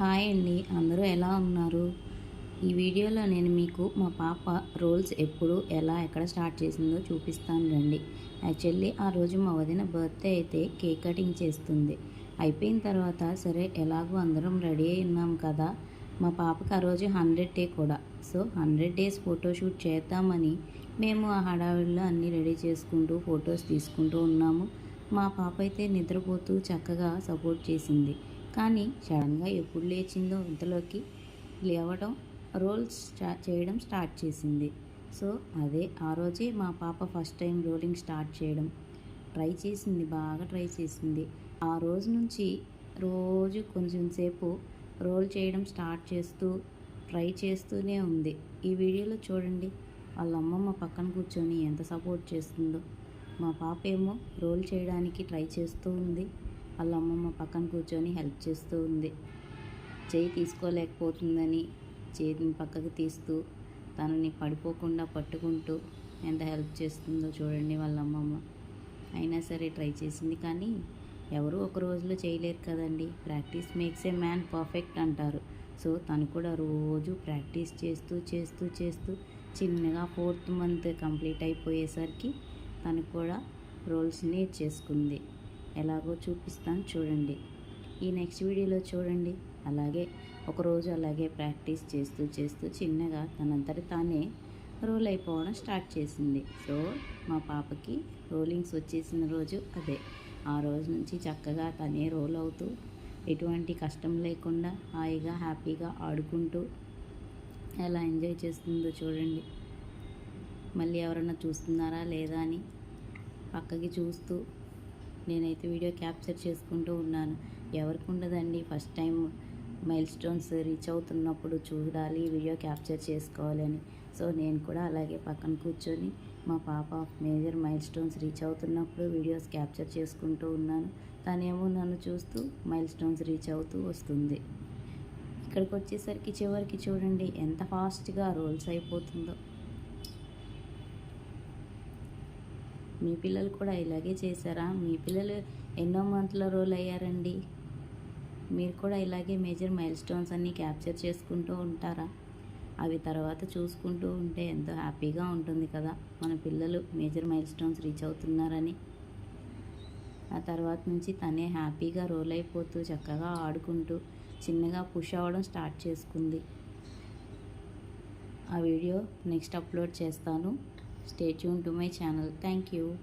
Hi అండి. అందరూ ఎలా ఉన్నారు? ఈ వీడియోలో నేను మీకు మా పాప రోల్స్ ఎప్పుడు ఎలా ఎక్కడ స్టార్ట్ చేసిందో చూపిస్తాను రండి. యాక్చువల్లీ ఆ రోజు మా వదిన బర్త్డే అయితే కేక్ కటింగ్ చేస్తుంది. అయిపోయిన తర్వాత సరే ఎలాగో అందరం రెడీ అయి ఉన్నాం కదా. మా పాపకి ఆ రోజు హండ్రెడ్ డే కూడా. సో హండ్రెడ్ డేస్ ఫోటోషూట్ చేద్దామని మేము ఆ హడావిడిలో అన్నీ రెడీ చేసుకుంటూ ఫొటోస్ తీసుకుంటూ ఉన్నాము. మా పాప అయితే నిద్రపోతూ చక్కగా సపోర్ట్ చేసింది. కానీ సడన్గా ఎప్పుడు లేచిందో ఇంతలోకి లేవడం రోల్స్ స్టార్ట్ చేయడం స్టార్ట్ చేసింది. సో అదే ఆ రోజే మా పాప ఫస్ట్ టైం రోలింగ్ స్టార్ట్ చేయడం. ట్రై చేసింది బాగా ట్రై చేసింది. ఆ రోజు నుంచి రోజు కొంచెం సేపు రోల్ చేయడం స్టార్ట్ చేస్తూ ట్రై చేస్తూనే ఉంది. ఈ వీడియోలో చూడండి. వాళ్ళ అమ్మమ్మ పక్కన కూర్చొని ఎంత సపోర్ట్ చేస్తుందో. మా పాప ఏమో రోల్ చేయడానికి ట్రై చేస్తూ ఉంది. వాళ్ళ అమ్మమ్మ పక్కన కూర్చొని హెల్ప్ చేస్తూ ఉంది. చేయి తీసుకోలేకపోతుందని చేతిని పక్కకు తీస్తూ తనని పడిపోకుండా పట్టుకుంటూ ఎంత హెల్ప్ చేస్తుందో చూడండి వాళ్ళ అమ్మమ్మ. అయినా సరే ట్రై చేసింది కానీ ఎవరు ఒక రోజులో చేయలేరు కదండి. Practice makes a man perfect అంటారు. సో తను కూడా రోజు ప్రాక్టీస్ చేస్తూ చేస్తూ చేస్తూ చిన్నగా ఫోర్త్ మంత్ కంప్లీట్ అయిపోయేసరికి తను కూడా రోల్స్ నేర్చేసుకుంది ఎలాగో చూపిస్తాను చూడండి. ఈ నెక్స్ట్ వీడియోలో చూడండి. అలాగే ఒకరోజు అలాగే ప్రాక్టీస్ చేస్తూ చేస్తూ చిన్నగా తనంతటి తానే రోల్ అయిపోవడం స్టార్ట్ చేసింది. సో మా పాపకి రోలింగ్స్ వచ్చేసిన రోజు అదే. ఆ రోజు నుంచి చక్కగా తనే రోల్ అవుతూ ఎటువంటి కష్టం లేకుండా హాయిగా హ్యాపీగా ఆడుకుంటూ ఎలా ఎంజాయ్ చేస్తుందో చూడండి. మళ్ళీ ఎవరన్నా చూస్తున్నారా లేదా అని పక్కకి చూస్తూ నేనైతే వీడియో క్యాప్చర్ చేసుకుంటూ ఉన్నాను. ఎవరికి ఉండదండి first time milestones reach అవుతున్నప్పుడు చూడాలి వీడియో క్యాప్చర్ చేసుకోవాలని సో నేను కూడా అలాగే పక్కన కూర్చొని మా పాప మేజర్ మైల్ స్టోన్స్ రీచ్ అవుతున్నప్పుడు వీడియోస్ క్యాప్చర్ చేసుకుంటూ ఉన్నాను. తనేమో నన్ను చూస్తూ మైల్ స్టోన్స్ రీచ్ అవుతూ వస్తుంది. ఇక్కడికి వచ్చేసరికి చివరికి చూడండి ఎంత ఫాస్ట్గా రోల్స్ అయిపోతుందో. మీ పిల్లలు కూడా ఇలాగే చేశారా? మీ పిల్లలు ఎన్నో మంత్లో రోల్ అయ్యారండి? మీరు కూడా ఇలాగే మేజర్ మైల్ స్టోన్స్ అన్నీ క్యాప్చర్ చేసుకుంటూ ఉంటారా? అవి తర్వాత చూసుకుంటూ ఉంటే ఎంతో హ్యాపీగా ఉంటుంది కదా? మన పిల్లలు మేజర్ మైల్ స్టోన్స్ రీచ్ అవుతున్నారని. ఆ తర్వాత నుంచి తనే హ్యాపీగా రోల్ అయిపోతూ చక్కగా ఆడుకుంటూ చిన్నగా పుష్ అవ్వడం స్టార్ట్ చేసుకుంది. ఆ వీడియో నెక్స్ట్ అప్లోడ్ చేస్తాను. Stay tuned to my channel. Thank you.